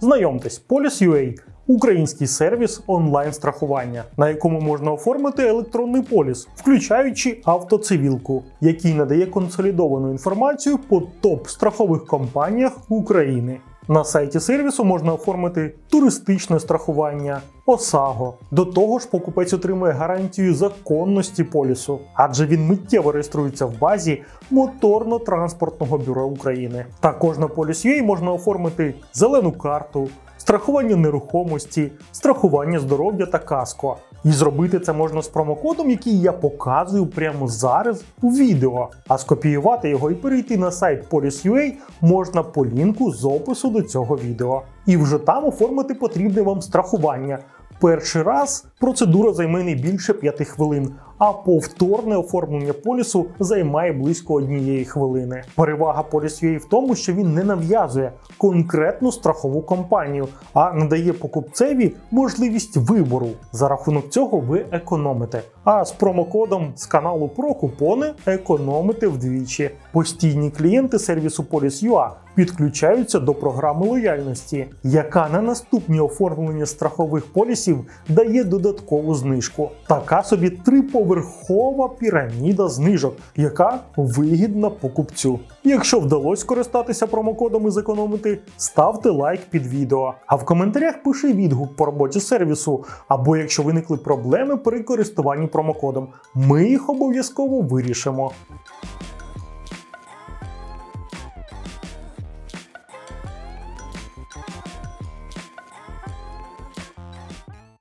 Знайомтесь, Polis.ua – український сервіс онлайн-страхування, на якому можна оформити електронний поліс, включаючи автоцивілку, який надає консолідовану інформацію по топ-страхових компаніях України. На сайті сервісу можна оформити туристичне страхування, ОСАГО. До того ж, покупець отримує гарантію законності полісу, адже він миттєво реєструється в базі Моторно-транспортного бюро України. Також на Police.ua можна оформити зелену карту, страхування нерухомості, страхування здоров'я та каско. І зробити це можна з промокодом, який я показую прямо зараз у відео. А скопіювати його і перейти на сайт Police.ua можна по лінку з опису до цього відео. І вже там оформити потрібне вам страхування. Перший раз процедура займе не більше 5 хвилин, а повторне оформлення полісу займає близько однієї хвилини. Перевага Police.ua в тому, що він не нав'язує конкретну страхову компанію, а надає покупцеві можливість вибору. За рахунок цього ви економите. А з промокодом з каналу про купони економите вдвічі. Постійні клієнти сервісу Police.ua підключаються до програми лояльності, яка на наступні оформлення страхових полісів дає додаткову знижку. Така собі триповерхова піраміда знижок, яка вигідна покупцю. Якщо вдалося скористатися промокодом і зекономити, ставте лайк під відео. А в коментарях пиши відгук по роботі сервісу, або якщо виникли проблеми при користуванні промокодом, ми їх обов'язково вирішимо.